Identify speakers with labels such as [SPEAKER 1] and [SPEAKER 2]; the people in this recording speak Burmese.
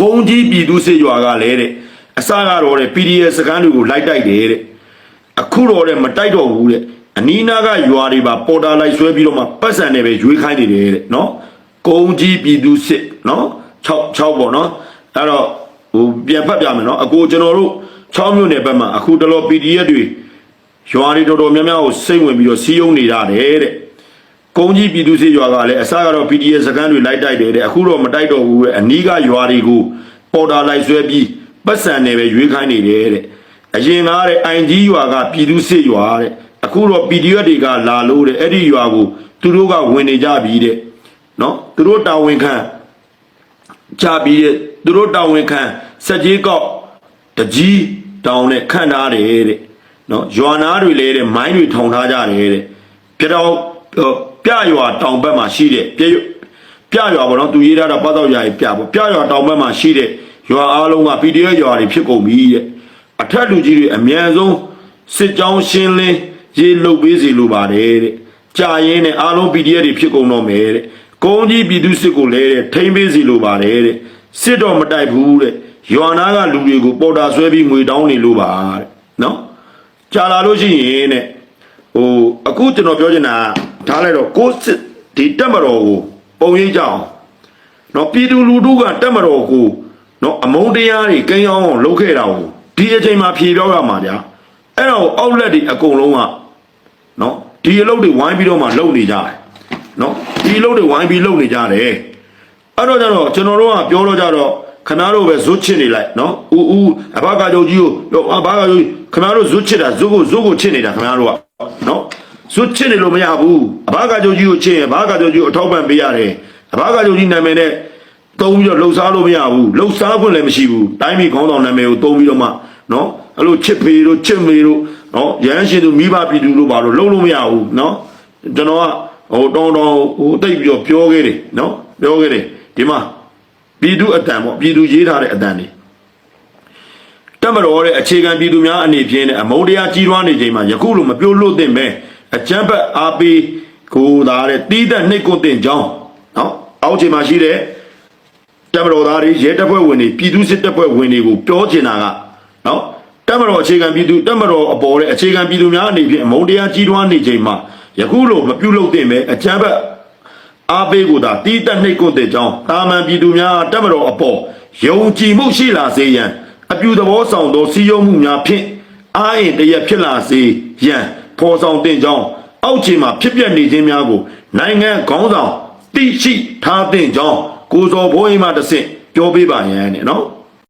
[SPEAKER 1] ကုန်းကြီးပြည်သူစစ်ရွာကလည်းတဲ့အစကတော့တဲ့ PDF စကန်တွေကိုလိုက်တိုက်တယ်တဲ့အခုတော့တဲ့မတိုက်တော့ဘူးတဲ့အနီးနားကရွာတွေပါပေါ်တာလိုက်ဆွဲပြီးတော့မှပတ်စံနဲ့ပဲရွေးခိုင်းနေတယ်တဲ့နော်ကုန်းကြီးပြည်သူစစ်နော်6 6ပေါ့နော်အဲ့တော့ဟိုပြန်ဖတ်ပြမယ်နော်အကိုကျွန်တော်တို့6မြို့နယ်ဘက်မှာအခုတလော PDF တွေရွာတွေတော်တော်များများကိုစိတ်ဝင်ပြီးတော့စီးယုံနေရတယ်တဲ့ ကုန်းကြီးပြည်သူစစ်ရွာကလည်းအစကတော့ PDF စကန်တွေလိုက်တိုက်တယ်တဲ့အခုတော့မတိုက်တော့ဘူးတဲ့အနီးကရွာတွေကိုပေါ်တာလိုက်ဆွဲပြီးပတ်စံနေပဲရွေးခိုင်းနေတယ်တဲ့အရင်ကားတဲ့ ING ရွာကပြည်သူစစ်ရွာတဲ့အခုတော့ PDF တွေကလာလို့တဲ့အဲ့ဒီရွာကိုသူတို့ကဝင်နေကြပြီတဲ့နော်သူတို့တာဝန်ခံကြပြီးတဲ့သူတို့တာဝန်ခံစက်ကြီးကောက်တကြီးတောင်နဲ့ခန့်ထားတယ်တဲ့နော်ရွာနာတွေလည်းတဲ့မိုင်းတွေထောင်ထားကြတယ်တဲ့ပြတော့ ပြရွာတောင်ဘက်မှာရှိတဲ့ပြပြရွာပေါ့နော်သူရေးထားတာပတ်တော့ရာကြီးပြပေါ့ပြရွာတောင်ဘက်မှာရှိတဲ့ရွာအားလုံးက PDF ရွာတွေဖြစ်ကုန်ပြီတဲ့အထက်လူကြီးတွေအမြန်ဆုံးစစ်ကြောင်းရှင်းလင်းရေးလုပ်ပေးစီလိုပါတယ်တဲ့ကြာရင်နဲ့အားလုံး PDF တွေဖြစ်ကုန်တော့မယ်တဲ့ကုန်းကြီးပြည်သူစစ်ကိုလည်းတဲ့ထိမ့်ပေးစီလိုပါတယ်တဲ့စစ်တော့မတိုက်ဘူးတဲ့ရွာနာကလူတွေကိုပေါ်တာဆွဲပြီးငွေတောင်းနေလို့ပါတဲ့နော်ကြာလာလို့ရှိရင်တဲ့ ဟိုအခုကျွန်တော်ပြောချင်တာကထားလိုက်တော့ကိုယ်စစ်ဒီတက်မတော်ကိုပုံရိပ်ကြအောင်နော်ပြည်သူလူထုကတက်မတော်ကိုနော်အမုန်းတရားတွေကိန်းအောင်အောင်လုပ်ခဲ့တာကိုဒီအချိန်မှာဖြေပြောရမှာဗျာအဲ့တော့အောက်လက်တွေအကုန်လုံးကနော်ဒီအလုပ်တွေဝိုင်းပြီးတော့မှလုပ်နေကြတယ်နော်ဒီအလုပ်တွေဝိုင်းပြီးလုပ်နေကြတယ်အဲ့တော့ကျတော့ကျွန်တော်တို့ကပြောတော့ကြတော့ခဏတို့ပဲဇွတ်ချစ်နေလိုက်နော်ဦးဦးအဘကကြုံကြီးကိုပြောအဘကကြုံကြီးခဏတို့ဇွတ်ချစ်တာဇွတ်ကိုဇွတ်ကိုချစ်နေတာခင်ဗျားတို့က နော်ဇွတ်ချစ်နေလို့မရဘူးအဘကကြုံကြီးကိုချစ်ရင်အဘကကြုံကြီးကိုအထောက်ပံ့ပေးရတယ်အဘကကြုံကြီးနာမည်နဲ့တုံးပြီးတော့လှုပ်ရှားလို့မရဘူးလှုပ်ရှားခွင့်လည်းမရှိဘူးတိုင်းပြည်ခေါင်းဆောင်နာမည်ကိုတုံးပြီးတော့မှနော်အဲ့လိုချစ်ဖေတို့ချစ်မေတို့နော်ရဟန်းရှင်တို့မိဘပြည်သူတို့ဘာလို့လှုပ်လို့မရဘူးနော်ကျွန်တော်ကဟိုတောင်းတောင်းဟိုတိတ်ပြီးတော့ပြောခဲ့တယ်နော်ပြောခဲ့တယ်ဒီမှာပြည်သူအတန်ပေါ့ပြည်သူရေးထားတဲ့အတန်တွေ တက်မတော်တဲ့အခြေခံပြည်သူများအနေဖြင့်နဲ့အမုန်းတရားကြီးထွားနေချိန်မှာယခုလိုမပြုတ်လို့သင့်ပဲအကြမ်းဖက်အားပေးကိုသာတဲ့တီးသက်နှိတ်ကွတင်ကြောင်းနော်အောက်ချိန်မှာရှိတဲ့တက်မတော်သားတွေရဲတပ်ဖွဲ့ဝင်တွေပြည်သူစစ်တပ်ဖွဲ့ဝင်တွေကိုပြောချင်တာကနော်တက်မတော်အခြေခံပြည်သူတက်မတော်အပေါ်တဲ့အခြေခံပြည်သူများအနေဖြင့်အမုန်းတရားကြီးထွားနေချိန်မှာယခုလိုမပြုတ်လို့သင့်ပဲအကြမ်းဖက်အားပေးကိုသာတီးတက်နှိတ်ကွတဲ့ကြောင်းတာမန်ပြည်သူများတက်မတော်အပေါ်ယုံကြည်မှုရှိလာစေရန် အပြူသဘောဆောင်သောစီယုံမှုများဖြင့်အာရင်တရက်ဖြစ်လာစေရန်ဖော်ဆောင်တင်ကြောင်းအောက်ခြေမှာဖြစ်ပျက်နေခြင်းများကိုနိုင်ငံခေါင်းဆောင်သိရှိထားတဲ့ကြောင်းကိုစော်ဘိုးအိမ်မှတစ်ဆင့်ပြောပေးပါရန်နဲ့နော်